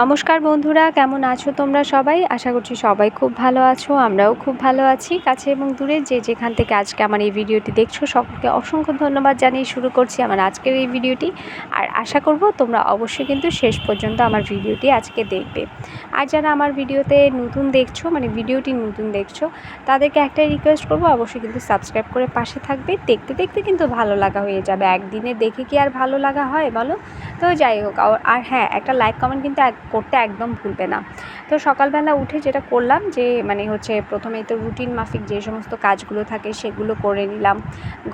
নমস্কার বন্ধুরা, কেমন আছো তোমরা সবাই? আশা করছি সবাই খুব ভালো আছো, আমরাও খুব ভালো আছি, কাছে এবং দূরে। যে যেখান থেকে আজকে আমার এই ভিডিওটি দেখছ, সকলকে অসংখ্য ধন্যবাদ জানিয়ে শুরু করছি আমার আজকের এই ভিডিওটি। আর আশা করব তোমরা অবশ্যই কিন্তু শেষ পর্যন্ত আমার ভিডিওটি আজকে দেখবে। আর যারা আমার ভিডিওতে নতুন দেখছ মানে ভিডিওটি নতুন দেখছ, তাদেরকে একটাই রিকোয়েস্ট করব, অবশ্যই কিন্তু সাবস্ক্রাইব করে পাশে থাকবে। দেখতে দেখতে কিন্তু ভালো লাগা হয়ে যাবে। একদিনে দেখে কি আর ভালো লাগা হয় বলো? তো যাই হোক, আর হ্যাঁ একটা লাইক কমেন্ট কিন্তু করতে একদম ভুলবে না। তো সকালবেলা উঠে যেটা করলাম যে মানে হচ্ছে প্রথমেই তো রুটিন মাফিক যে সমস্ত কাজগুলো থাকে সেগুলো করে নিলাম।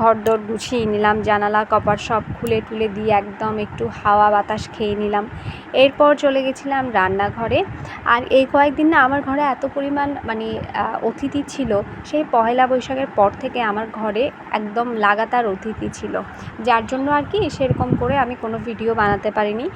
ঘর দর গুছিয়ে নিলাম, জানালা কপার সব খুলে টুলে দিয়ে একদম একটু হাওয়া বাতাস খেয়ে নিলাম। এরপর চলে গেছিলাম রান্নাঘরে। আর এই কয়েকদিন না আমার ঘরে এত পরিমাণ মানে অতিথি ছিল, সেই পহেলা বৈশাখের পর থেকে আমার ঘরে একদম লাগাতার অতিথি ছিল। যার জন্য আর কি সেরকম করে আমি কোনো ভিডিও বানাতে পারিনি।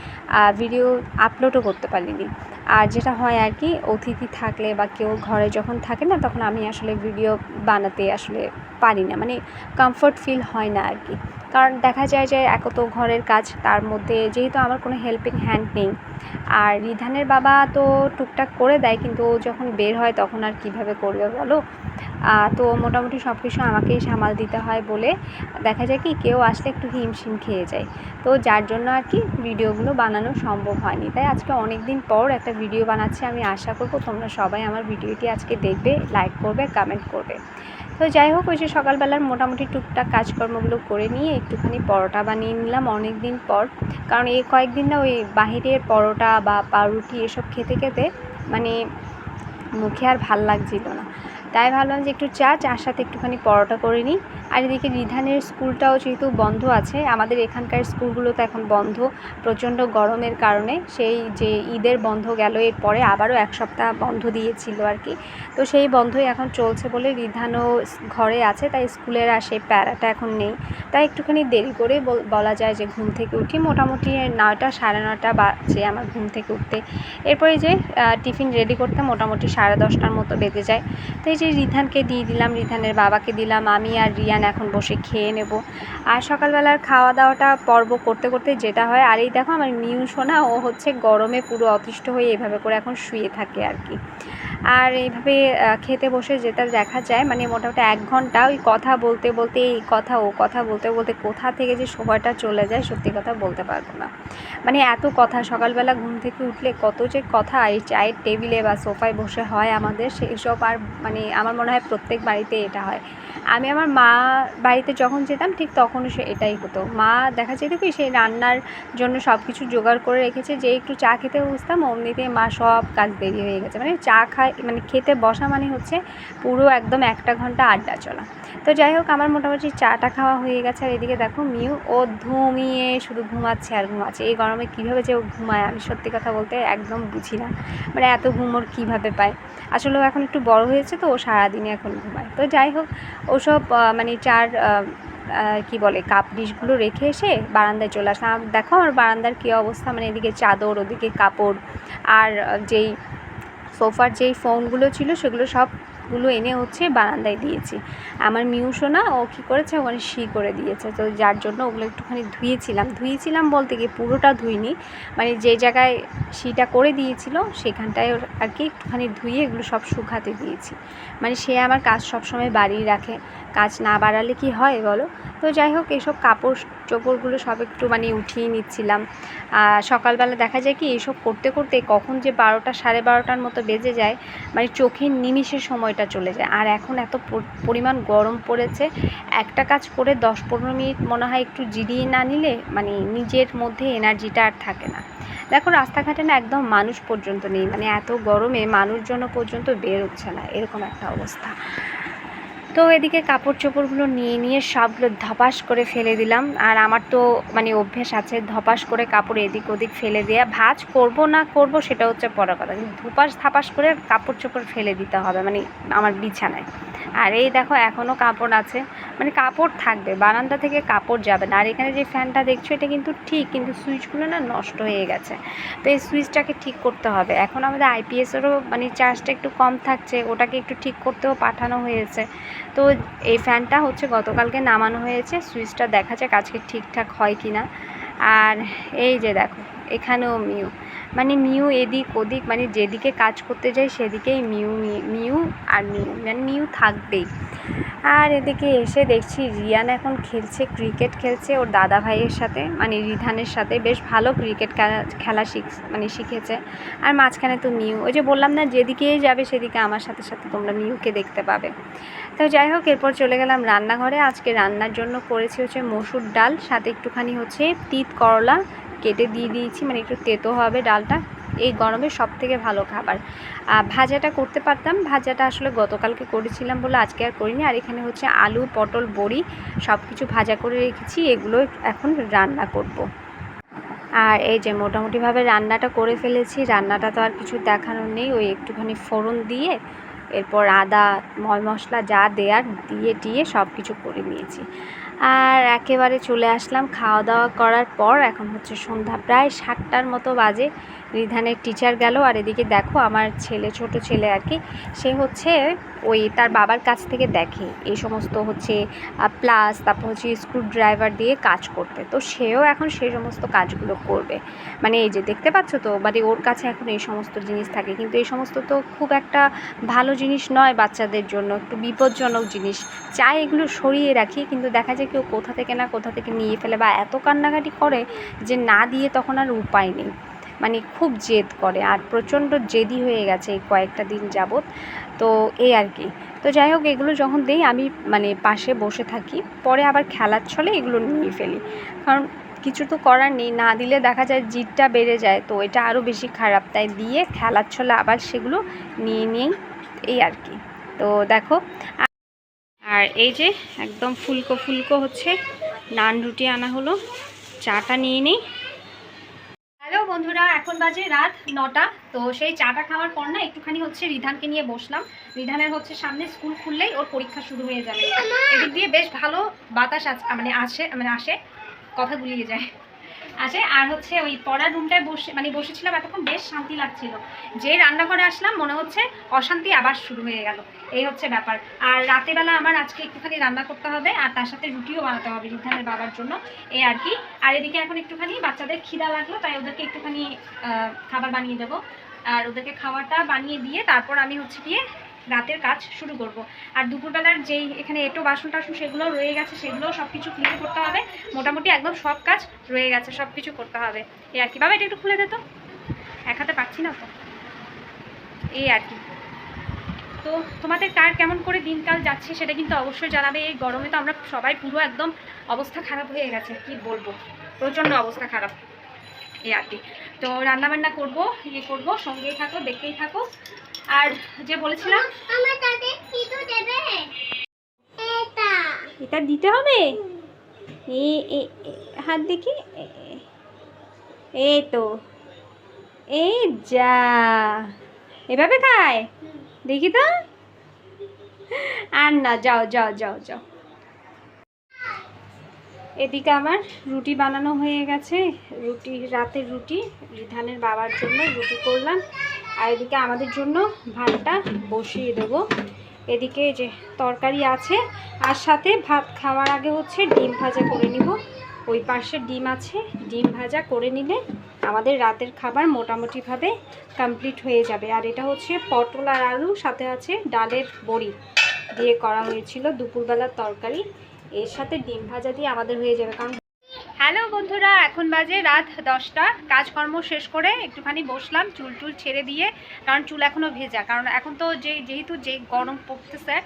ভিডিও আপলোডও করতে পারিনি। আর যেটা হয় আর কি, অতিথি থাকলে বা কেউ ঘরে যখন থাকে না, তখন আমি আসলে ভিডিও বানাতে আসলে পারি না। মানে কমফোর্ট ফিল হয় না আর কি। কারণ দেখা যায় যে এক তো ঘরের কাজ, তার মধ্যে যেহেতু আমার কোনো হেল্পিং হ্যান্ড নেই। আর রিধানের বাবা তো টুকটাক করে দেয়, কিন্তু ও যখন বের হয় তখন আর কীভাবে করবে বলো? তো মোটামুটি সব কিছু আমাকেই সামাল দিতে হয় বলে দেখা যায় কি, কেউ আসলে একটু হিমশিম খেয়ে যায়। তো যার জন্য আর কি ভিডিওগুলো বানানো সম্ভব হয়নি। তাই আজকে অনেক দিন পর একটা ভিডিও বানাচ্ছি, আমি আশা করব তোমরা সবাই আমার ভিডিওটি আজকে দেখবে লাইক করবে কমেন্ট করবে। তো যাই হোক, ওই যে সকালবেলার মোটামুটি টুকটাক কাজকর্মগুলো করে নিয়ে একটুখানি পরোটা বানিয়ে নিলাম অনেক দিন পর। কারণ এই কয়েকদিন না ওই বাহিরের পরোটা বা পাউরুটি এসব খেতে খেতে মানে মুখে আর ভালো লাগছিল না। তাই ভাবলাম যে একটু চা, চার সাথে একটুখানি পরোটা করে নিই। আর এদিকে রিধানের স্কুলটাও যেহেতু বন্ধ আছে, আমাদের এখানকার স্কুলগুলো তো এখন বন্ধ, প্রচণ্ড গরমের কারণে সেই যে ঈদের বন্ধ গেল, এরপরে আবারও এক সপ্তাহ বন্ধ দিয়েছিল আর কি। তো সেই বন্ধই এখন চলছে বলে রিধানও ঘরে আছে, তাই স্কুলের আর সেই প্যারাটা এখন নেই। তাই একটুখানি দেরি করে বলা যায় যে ঘুম থেকে উঠি, মোটামুটি নয়টা সাড়ে নটা বাজে আমার ঘুম থেকে উঠতে। এরপরে যে টিফিন রেডি করতে মোটামুটি সাড়ে দশটার মতো বেঁধে যায়। তাই যে রিধানকে দিয়ে দিলাম, রিধানের বাবাকে দিলাম, আমি আর রিয়ান এখন বসে খেয়ে নেব। আর সকালবেলার খাওয়া দাওয়াটা পর্ব করতে করতে যেটা হয়, আর এই দেখো আমার মিউ সোনা ও হচ্ছে গরমে পুরো অতিষ্ঠ হয়ে এভাবে করে এখন শুয়ে থাকে আর কি। আর এইভাবে খেতে বসে যেটা দেখা যায় মানে মোটামুটি এক ঘণ্টা ওই কথা বলতে বলতে, এই কথা, ও কথা বলতে বলতে কোথা থেকে যে সময়টা চলে যায় সত্যি কথা বলতে পারব না। মানে এত কথা, সকালবেলা ঘুম থেকে উঠলে কত যে কথা, এই চায়ের টেবিলে বা সোফায় বসে হয় আমাদের সেসব আর মানে আমার মনে হয় প্রত্যেক বাড়িতে এটা হয়। আমি আমার মা বাড়িতে যখন যেতাম ঠিক তখনও সে এটাই হতো। মা দেখা যেত কি সেই রান্নার জন্য সব কিছু জোগাড় করে রেখেছে, যে একটু চা খেতে বসতাম, অমনিতে মা সব কাজ দেরি হয়ে গেছে। মানে চা খায় মানে খেতে বসা মানে হচ্ছে পুরো একদম একটা ঘণ্টা আড্ডা চলা। তো যাই হোক, আমার মোটামুটি চাটা খাওয়া হয়ে গেছে। আর এদিকে দেখো মিউ, ও ধুমিয়ে শুধু ঘুমাচ্ছে আর ঘুমাচ্ছে। এই গরমে কীভাবে যে ও ঘুমায়, আমি সত্যি কথা বলতে একদম বুঝি না। মানে এত ঘুম ওর কীভাবে পায়? আসলে ও এখন একটু বড় হয়েছে তো, ও সারাদিনে এখন ঘুমায়। তো যাই হোক ওসব মানে চার কি বলে, কাপ ডিশগুলো রেখে এসে বারান্দায় চলে আসলাম। দেখো আমার বারান্দার কী অবস্থা মানে এদিকে চাদর, ওদিকে কাপড়, আর যেই সোফার যেই ফোনগুলো ছিল সেগুলো সবগুলো এনে হচ্ছে বারান্দায় দিয়েছি। আমার মিউশো না, ও কী করেছে? ওখানে শি করে দিয়েছে। তো যার জন্য ওগুলো একটুখানি ধুয়েছিলাম। ধুয়েছিলাম বলতে গিয়ে পুরোটা ধুইনি। মানে যে জায়গায় শিটা করে দিয়েছিল, সেখানটায় আর কি একটুখানি ধুয়ে এগুলো সব শুকাতে দিয়েছি। মানে সে আমার কাজ সবসময় বাড়িয়ে রাখে। কাজ না বাড়ালে কি হয় বলো? তো যাই হোক এইসব কাপড় চোপড়গুলো সব একটু মানে উঠিয়ে নিচ্ছিলাম। সকালবেলা দেখা যায় কি, এসব করতে করতে কখন যে বারোটা, সাড়ে বারোটার মতো বেজে যায় মানে চোখের নিমিষের সময়টা চলে যায়। আর এখন এত পরিমাণ গরম পড়েছে, একটা কাজ করে দশ পনেরো মিনিট মনে হয় একটু জিরিয়ে না নিলে মানে নিজের মধ্যে এনার্জিটা আর থাকে না। দেখো, রাস্তাঘাটে না একদম মানুষ পর্যন্ত নেই মানে এত গরমে মানুষজন পর্যন্ত বের হচ্ছে না, এরকম একটা অবস্থা। তো এদিকে কাপড় চোপড়গুলো নিয়ে নিয়ে সবগুলো ধপাস করে ফেলে দিলাম। আর আমার তো মানে অভ্যেস আছে ধপাস করে কাপড় এদিক ওদিক ফেলে দেওয়া ভাজ করব না করব সেটা হচ্ছে পরের কথা। কিন্তু ধুপাস ধাপাস করে কাপড় চোপড় ফেলে দিতে হবে মানে আমার বিছানায়। আর এই দেখো এখনও কাপড় আছে। মানে কাপড় থাকবে, বারান্দা থেকে কাপড় যাবে না। আর এখানে যে ফ্যানটা দেখছ এটা কিন্তু ঠিক, কিন্তু সুইচগুলো না নষ্ট হয়ে গেছে। তো এই সুইচটাকে ঠিক করতে হবে। এখন আমাদের আইপিএসেরও মানে চার্জটা একটু কম থাকছে, ওটাকে একটু ঠিক করতেও পাঠানো হয়েছে। তো এই ফ্যানটা হচ্ছে গতকালকে নামানো হয়েছে। সুইচটা দেখা যাক আজকে ঠিকঠাক হয় কি না আর এই যে দেখো, এখানেও মিউ। মানে মিউ এদিক ওদিক মানে যেদিকে কাজ করতে যাই সেদিকেই মিউ মিউ আর মিউ। মানে মিউ থাকবেই। আর এদিকে এসে দেখছি রিয়ান এখন খেলছে ক্রিকেট খেলছে। ওর দাদা ভাইয়ের সাথে মানে রিধানের সাথে বেশ ভালো ক্রিকেট খেলা শিখ মানে শিখেছে। আর মাঝখানে তো মিউ। ওই যে বললাম না যেদিকে যাবে সেদিকে আমার সাথে সাথে তোমরা মিউকে দেখতে পাবে। তো যাই হোক, এরপর চলে গেলাম রান্নাঘরে। আজকে রান্নার জন্য করেছি হচ্ছে মসুর ডাল, সাথে একটুখানি হচ্ছে তিত করলা। কেটে দিয়ে দিয়েছি মানে একটু তেতো হবে ডালটা। এই গরমে সব থেকে ভালো খাবার। ভাজাটা করতে পারতাম, ভাজাটা আসলে গতকালকে করেছিলাম বলে আজকে আর করিনি। আর এখানে হচ্ছে আলু, পটল, বড়ি সব কিছু ভাজা করে রেখেছি, এগুলো এখন রান্না করব। আর এই যে মোটামুটিভাবে রান্নাটা করে ফেলেছি, রান্নাটা তো আর কিছু দেখানোর নেই। ওই একটুখানি ফোড়ন দিয়ে, এরপর আদা, ময় মশলা যা দেওয়ার দিয়ে টিয়ে সব কিছু করে নিয়েছি। আর একেবারে চলে আসলাম খাওয়া দাওয়া করার পর, এখন হচ্ছে সন্ধ্যা প্রায় সাতটার মতো বাজে। রিধানের টিচার গেল আর এদিকে দেখো আমার ছেলে, ছোট ছেলে আর কি, সে হচ্ছে ওই তার বাবার কাছ থেকে দেখে। এই সমস্ত হচ্ছে প্লাস তারপর হচ্ছে স্ক্রু ড্রাইভার দিয়ে কাজ করতে। তো সেও এখন সেই সমস্ত কাজগুলো করবে। মানে এই যে দেখতে পাচ্ছ তো মানে ওর কাছে এখন এই সমস্ত জিনিস থাকে। কিন্তু এই সমস্ত তো খুব একটা ভালো জিনিস নয় বাচ্চাদের জন্য, একটু বিপজ্জনক জিনিস। চাই এগুলো সরিয়ে রাখি, কিন্তু দেখা যায় কেউ কোথা থেকে না কোথা থেকে নিয়ে ফেলে বা এত কান্নাকাটি করে যে না দিয়ে তখন আর উপায় নেই। মানে খুব জেদ করে আর প্রচণ্ড জেদি হয়ে গেছে এই কয়েকটা দিন যাবৎ। তো এই আর কি। তো যাই হোক, এগুলো যখন দেই আমি মানে পাশে বসে থাকি, পরে আবার খেলার ছলে এগুলো নিয়ে ফেলি। কারণ কিছু তো করার নেই, না দিলে দেখা যায় জিদটা বেড়ে যায়, তো এটা আরও বেশি খারাপ। তাই দিয়ে খেলার ছলে আবার সেগুলো নিয়ে নিয়েই এই আর কি। তো দেখো, আর এই যে একদম ফুলকো ফুলকো হচ্ছে, নান রুটি আনা হলো, চাটা নিয়ে নিই। বন্ধুরা, এখন বাজে রাত নটা। তো সেই চাটা খাওয়ার পর না একটুখানি হচ্ছে রিধানকে নিয়ে বসলাম। রিধানের হচ্ছে সামনে স্কুল খুললেই ওর পরীক্ষা শুরু হয়ে যাবে। এদিক দিয়ে বেশ ভালো বাতাস আছে মানে আসে মানে আসে। কথা গুলিয়ে যায়। আসে। আর হচ্ছে ওই পড়ার রুমটায় বসে মানে বসেছিলাম এতক্ষণ, বেশ শান্তি লাগছিল। যে রান্নাঘরে আসলাম, মনে হচ্ছে অশান্তি আবার শুরু হয়ে গেল। এই হচ্ছে ব্যাপার। আর রাতেরবেলা আমার আজকে একটুখানি রান্না করতে হবে, আর তার সাথে রুটিও বানাতে হবে রিধানের বাবার জন্য। এই আর কি। আর এদিকে এখন একটুখানি বাচ্চাদের খিদা লাগল, তাই ওদেরকে একটুখানি খাবার বানিয়ে দেবো। আর ওদেরকে খাওয়াটা বানিয়ে দিয়ে তারপর আমি হচ্ছে গিয়ে রাতের কাজ শুরু করব। আর দুপুরবেলার যেই এখানে এটো বাসন টাসন সেগুলো রয়ে গেছে সেগুলো সব কিছু ক্লিন করতে হবে। মোটামুটি একদম সব কাজ রয়ে গেছে সব কিছু করতে হবে। এই আর কি। বাবা, এটা একটু খুলে দে তো। এক হাতে পাচ্ছি না তো? এই আর কি। তো তোমাদের কার কেমন করে দিনকাল যাচ্ছে সেটা কিন্তু অবশ্যই জানাবে। এই গরমে তো আমরা সবাই পুরো একদম অবস্থা খারাপ হয়ে গেছে, কি বলব? প্রচণ্ড অবস্থা খারাপ। এই আর কি। তো রান্না বান্না করব ইয়ে করব, সঙ্গেই থাকো, দেখতেই থাকো। আর যে বলেছিলাম এটা। এটা দিতে হবে? এ হাত দেখি। এই তো। এই যা। এভাবে খায়? দেখি তো। আর না যাও যাও যাও যাও। এদিকে আমার রুটি বানানো হয়ে গেছে। রুটি রাতের রুটি ধানের বাবার জন্য রুটি করলাম। আর এদিকে আমাদের জন্য ভাতটা বসিয়ে দেবো। এদিকে যে তরকারি আছে, আর সাথে ভাত খাওয়ার আগে হচ্ছে ডিম ভাজা করে নিব। ওই পাশে ডিম আছে, ডিম ভাজা করে নিলে আমাদের রাতের খাবার মোটামুটিভাবে কমপ্লিট হয়ে যাবে। আর এটা হচ্ছে পটল আর আলু, সাথে আছে ডালের বড়ি দিয়ে করা হয়েছিল দুপুরবেলার তরকারি। এর সাথে ডিম ভাজা দিয়ে আমাদের হয়ে যাবে, কারণ হ্যালো বন্ধুরা, এখন বাজে রাত দশটা। কাজকর্ম শেষ করে একটুখানি বসলাম, চুল টুল ছেড়ে দিয়ে, কারণ চুল এখনও ভেজা। কারণ এখন তো যে যেহেতু যে গরম পড়তেছে,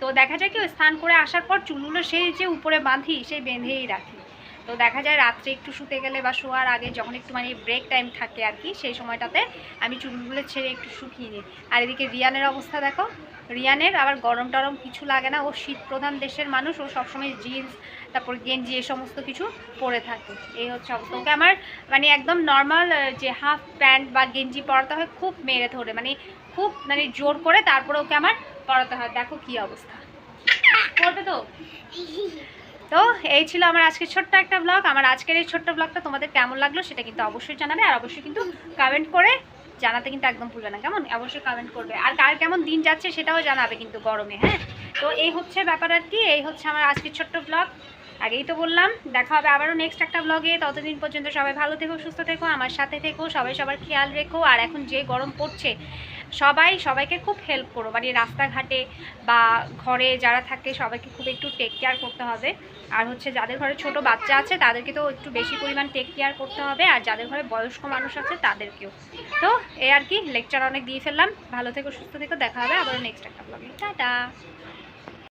তো দেখা যায় কি, ওই স্নান করে আসার পর চুলগুলো সেই যে উপরে বাঁধি, সেই বেঁধেই রাখি। তো দেখা যায় রাত্রে একটু শুতে গেলে বা শোয়ার আগে যখন একটু মানে ব্রেক টাইম থাকে আর কি, সেই সময়টাতে আমি চুলগুলো ছেড়ে একটু শুকিয়ে নিই। আর এদিকে রিয়ানের অবস্থা দেখো। রিয়ানের, আবার গরম টরম কিছু লাগে না। ও শীত প্রধান দেশের মানুষ, ও সবসময় জিন্স তারপর গেঞ্জি এ সমস্ত কিছু পরে থাকে। এই হচ্ছে অবস্থা। ওকে আমার মানে একদম নর্মাল যে হাফ প্যান্ট বা গেঞ্জি পরাতে হয়, খুব মেরে ধরে। মানে খুব মানে জোর করে তারপরে ওকে আমার পরাতে হয়। দেখো কি অবস্থা। করবে তো? তো এই ছিল আমার আজকের ছোট্ট একটা ব্লগ আমার আজকের এই ছোট্ট ব্লগটা তোমাদের কেমন লাগল সেটা কিন্তু অবশ্যই জানাবে। আর অবশ্যই কিন্তু কমেন্ট করে জানাতে কিন্তু একদম ভুলবে না। কেমন? অবশ্যই কমেন্ট করবে। আর কার কেমন দিন যাচ্ছে সেটাও জানাবে কিন্তু গরমে হ্যাঁ? তো এই হচ্ছে ব্যাপার আর কি। এই হচ্ছে আমার আজকের ছোট্ট ব্লগ আগেই তো বললাম, দেখা হবে আবারও নেক্সট একটা ব্লগে ততদিন পর্যন্ত সবাই ভালো থেকো, সুস্থ থেকো, আমার সাথে থেকো, সবাই সবার খেয়াল রেখো। আর এখন যে গরম পড়ছে সবাই, সবাইকে খুব হেল্প করো। মানে রাস্তাঘাটে বা ঘরে যারা থাকে, সবাইকে খুব একটু টেক কেয়ার করতে হবে। আর হচ্ছে যাদের ঘরে ছোট বাচ্চা আছে তাদেরকে তো একটু বেশি পরিমাণ টেক কেয়ার করতে হবে। আর যাদের ঘরে বয়স্ক মানুষ আছে, তাদেরকেও। তো এ আর কি লেকচার অনেক দিয়ে ফেললাম। ভালো থেকো, সুস্থ থেকো। দেখা হবে আবার নেক্সট একটা ব্লগে টাটা!